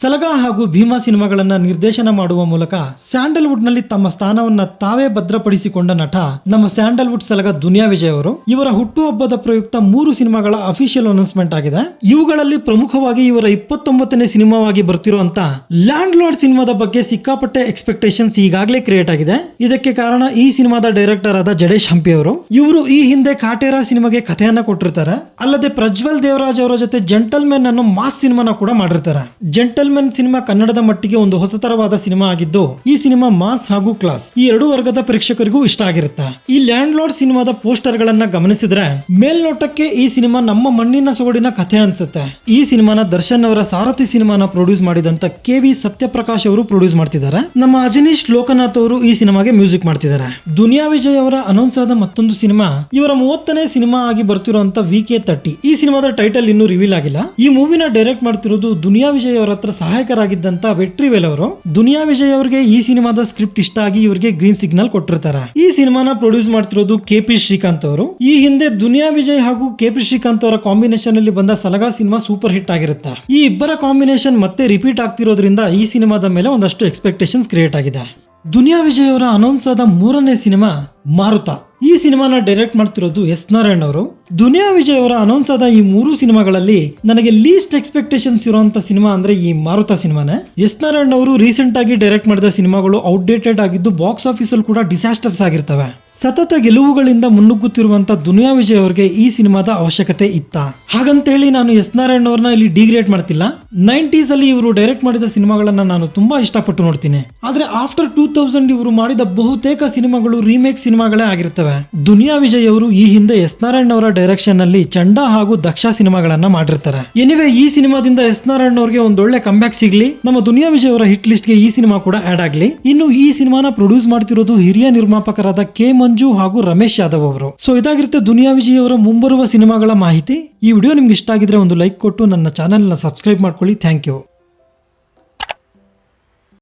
ಸಲಗಾ ಹಾಗೂ ಭೀಮಾ ಸಿನಿಮಾಗಳನ್ನ ನಿರ್ದೇಶನ ಮಾಡುವ ಮೂಲಕ ಸ್ಯಾಂಡಲ್ವುಡ್ನಲ್ಲಿ ತಮ್ಮ ಸ್ಥಾನವನ್ನ ತಾವೇ ಭದ್ರಪಡಿಸಿಕೊಂಡ ನಟ ನಮ್ಮ ಸ್ಯಾಂಡಲ್ವುಡ್ ಸಲಗ ದುನಿಯಾ ವಿಜಯ್ ಅವರು. ಇವರ ಹುಟ್ಟುಹಬ್ಬದ ಪ್ರಯುಕ್ತ ಮೂರು ಸಿನಿಮಾಗಳ ಅಫಿಷಿಯಲ್ ಅನೌನ್ಸ್ಮೆಂಟ್ ಆಗಿದೆ. ಇವುಗಳಲ್ಲಿ ಪ್ರಮುಖವಾಗಿ ಇವರ ಇಪ್ಪತ್ತೊಂಬತ್ತನೇ ಸಿನಿಮಾವಾಗಿ ಬರ್ತಿರುವಂತ ಲ್ಯಾಂಡ್ ಲಾರ್ಡ್ ಸಿನಿಮಾದ ಬಗ್ಗೆ ಸಿಕ್ಕಾಪಟ್ಟೆ ಎಕ್ಸ್ಪೆಕ್ಟೇಷನ್ಸ್ ಈಗಾಗಲೇ ಕ್ರಿಯೇಟ್ ಆಗಿದೆ. ಇದಕ್ಕೆ ಕಾರಣ ಈ ಸಿನಿಮಾದ ಡೈರೆಕ್ಟರ್ ಆದ ಜಡೇಶ್ ಹಂಪಿ ಅವರು. ಇವರು ಈ ಹಿಂದೆ ಕಾಟೇರಾ ಸಿನಿಮಾಗೆ ಕಥೆಯನ್ನ ಕೊಟ್ಟಿರ್ತಾರೆ. ಅಲ್ಲದೆ ಪ್ರಜ್ವಲ್ ದೇವರಾಜ್ ಅವರ ಜೊತೆ ಜೆಂಟಲ್ಮೆನ್ ಅನ್ನು ಮಾಸ್ ಸಿನಿಮಾನ ಕೂಡ ಮಾಡಿರ್ತಾರೆ. ಜೆಂಟಲ್ಮೆನ್ ಸಿನಿಮಾ ಕನ್ನಡದ ಮಟ್ಟಿಗೆ ಒಂದು ಹೊಸತರವಾದ ಸಿನಿಮಾ ಆಗಿದ್ದು, ಈ ಸಿನಿಮಾ ಮಾಸ್ ಹಾಗೂ ಕ್ಲಾಸ್ ಈ ಎರಡು ವರ್ಗದ ಪ್ರೇಕ್ಷಕರಿಗೂ ಇಷ್ಟ ಆಗಿರುತ್ತೆ? ಈ ಲ್ಯಾಂಡ್ ಲಾರ್ಡ್ ಸಿನಿಮಾದ ಪೋಸ್ಟರ್ ಗಳನ್ನ ಗಮನಿಸಿದ್ರೆ, ಮೇಲ್ನೋಟಕ್ಕೆ ಈ ಸಿನಿಮಾ ನಮ್ಮ ಮಣ್ಣಿನ ಸೊಗಡಿನ ಕಥೆ ಅನ್ಸುತ್ತೆ. ಈ ಸಿನಿಮಾನ ದರ್ಶನ್ ಅವರ ಸಾರಥಿ ಸಿನಿಮಾನ ಪ್ರೊಡ್ಯೂಸ್ ಮಾಡಿದಂತ ಕೆ ವಿ ಸತ್ಯಪ್ರಕಾಶ್ ಅವರು ಪ್ರೊಡ್ಯೂಸ್ ಮಾಡ್ತಿದ್ದಾರೆ. ನಮ್ಮ ಅಜನೀಶ್ ಲೋಕನಾಥ್ ಅವರು ಈ ಸಿನಿಮಾಗೆ ಮ್ಯೂಸಿಕ್ ಮಾಡ್ತಿದ್ದಾರೆ. ದುನಿಯಾ ವಿಜಯ್ ಅವರ ಅನೌನ್ಸ್ ಆದ ಮತ್ತೊಂದು ಸಿನಿಮಾ ಇವರ ಮೂವತ್ತನೇ ಸಿನಿಮಾ ಆಗಿ ಬರ್ತಿರುವಂತ ವಿ ಕೆ ತರ್ಟಿ. ಈ ಸಿನಿಮಾದ ಟೈಟಲ್ ಇನ್ನೂ ರಿವೀಲ್ ಆಗಿಲ್ಲ. ಈ ಮೂವಿನ ಡೈರೆಕ್ಟ್ ಮಾಡ್ತಿರೋದು ದುನಿಯಾ ವಿಜಯ್ ಅವರ ಹತ್ರ ಸಹಾಯಕರಾಗಿದ್ದಂತ ವೆಟ್ರಿವೇಲ್ ಅವರು, ದುನಿಯಾ ವಿಜಯ್ ಅವರಿಗೆ ಈ ಸಿನಿಮಾದ ಸ್ಕ್ರಿಪ್ಟ್ ಇಷ್ಟ ಆಗಿ ಇವರಿಗೆ ಗ್ರೀನ್ ಸಿಗ್ನಲ್ ಕೊಟ್ಟಿರ್ತಾರೆ. ಈ ಸಿನಿಮಾನ ಪ್ರೊಡ್ಯೂಸ್ ಮಾಡ್ತಿರೋದು ಕೆ ಪಿ ಶ್ರೀಕಾಂತ್ ಅವರು. ಈ ಹಿಂದೆ ದುನಿಯಾ ವಿಜಯ್ ಹಾಗೂ ಕೆ ಪಿ ಶ್ರೀಕಾಂತ್ ಅವರ ಕಾಂಬಿನೇಷನ್ ಅಲ್ಲಿ ಬಂದ ಸಲಗಾ ಸಿನಿಮಾ ಸೂಪರ್ ಹಿಟ್ ಆಗಿರುತ್ತೆ. ಈ ಇಬ್ಬರ ಕಾಂಬಿನೇಷನ್ ಮತ್ತೆ ರಿಪೀಟ್ ಆಗ್ತಿರೋದ್ರಿಂದ ಈ ಸಿನಿಮಾದ ಮೇಲೆ ಒಂದಷ್ಟು ಎಕ್ಸ್ಪೆಕ್ಟೇಷನ್ಸ್ ಕ್ರಿಯೇಟ್ ಆಗಿದೆ. ದುನಿಯಾ ವಿಜಯ್ ಅವರ ಅನೌನ್ಸ್ ಆದ ಮೂರನೇ ಸಿನಿಮಾ ಮಾರುತ. ಈ ಸಿನಿಮಾನ ಡೈರೆಕ್ಟ್ ಮಾಡ್ತಿರೋದು ಎಸ್ ನಾರಾಯಣ್ ಅವರು. ದುನಿಯಾ ವಿಜಯ್ ಅವರ ಅನೌನ್ಸ್ ಆದ ಈ ಮೂರು ಸಿನಿಮಾಗಳಲ್ಲಿ ನನಗೆ ಲೀಸ್ಟ್ ಎಕ್ಸ್ಪೆಕ್ಟೇಷನ್ಸ್ ಇರುವಂತ ಸಿನಿಮಾ ಅಂದ್ರೆ ಈ ಮಾರುತ ಸಿನಿಮಾನೇ. ಎಸ್ ನಾರಾಯಣ್ ಅವರು ರೀಸೆಂಟ್ ಆಗಿ ಡೈರೆಕ್ಟ್ ಮಾಡಿದ ಸಿನಿಮಾಗಳು ಔಟ್ಡೇಟೆಡ್ ಆಗಿದ್ದು ಬಾಕ್ಸ್ ಆಫೀಸ್ ಅಲ್ಲಿ ಕೂಡ ಡಿಸಾಸ್ಟರ್ಸ್ ಆಗಿರ್ತವೆ. ಸತತ ಗೆಲುವುಗಳಿಂದ ಮುನ್ನುಗ್ಗುತ್ತಿರುವಂತ ದುನಿಯಾ ವಿಜಯ್ ಅವರಿಗೆ ಈ ಸಿನಿಮಾದ ಅವಶ್ಯಕತೆ ಇತ್ತ. ಹಾಗಂತ ಹೇಳಿ ನಾನು ಎಸ್ ನಾರಾಯಣ್ ಅವ್ರನ್ನ ಇಲ್ಲಿ ಡಿಗ್ರೇಡ್ ಮಾಡ್ತಿಲ್ಲ. ನೈಂಟೀಸ್ ಅಲ್ಲಿ ಇವರು ಡೈರೆಕ್ಟ್ ಮಾಡಿದ ಸಿನಿಮಾಗಳನ್ನ ನಾನು ತುಂಬಾ ಇಷ್ಟಪಟ್ಟು ನೋಡ್ತೀನಿ. ಆದ್ರೆ ಆಫ್ಟರ್ ಟೂ ತೌಸಂಡ್ ಇವರು ಮಾಡಿದ ಬಹುತೇಕ ಸಿನಿಮಾಗಳು ರೀಮೇಕ್ ಸಿನಿಮಾಗಳೇ ಆಗಿರ್ತವೆ. ದುನಿಯಾ ವಿಜಯ್ ಅವರು ಈ ಹಿಂದೆ ಎಸ್ ನಾರಾಯಣ್ ಅವರ ಡೈರೆಕ್ಷನ್ನಲ್ಲಿ ಚಂಡ ಹಾಗೂ ದಕ್ಷ ಸಿನಿಮಾಗಳನ್ನ ಮಾಡಿರ್ತಾರೆ. ಎನಿವೆ ಈ ಸಿನಿಮಾದಿಂದ ಎಸ್ ನಾರಾಯಣ್ ಅವರಿಗೆ ಒಂದೊಳ್ಳೆ ಕಂಬ್ಯಾಕ್ ಸಿಗ್ಲಿ. ನಮ್ಮ ದುನಿಯಾ ವಿಜಯ್ ಅವರ ಹಿಟ್ ಲಿಸ್ಟ್ಗೆ ಈ ಸಿನಿಮಾ ಕೂಡ ಆಡ್ ಆಗ್ಲಿ. ಇನ್ನು ಈ ಸಿನಿಮಾನ ಪ್ರೊಡ್ಯೂಸ್ ಮಾಡ್ತಿರೋದು ಹಿರಿಯ ನಿರ್ಮಾಪಕರಾದ ಕೆ ಮಂಜು ಹಾಗೂ ರಮೇಶ್ ಯಾದವ್ ಅವರು. ಸೊ ಇದಾಗಿರುತ್ತೆ ದುನಿಯಾ ವಿಜಯ್ ಅವರ ಮುಂಬರುವ ಸಿನಿಮಾಗಳ ಮಾಹಿತಿ. ಈ ವಿಡಿಯೋ ನಿಮ್ಗೆ ಇಷ್ಟ ಆಗಿದ್ರೆ ಒಂದು ಲೈಕ್ ಕೊಟ್ಟು ನನ್ನ ಚಾನೆಲ್ನ ಸಬ್ಸ್ಕ್ರೈಬ್ ಮಾಡ್ಕೊಳ್ಳಿ. Thank you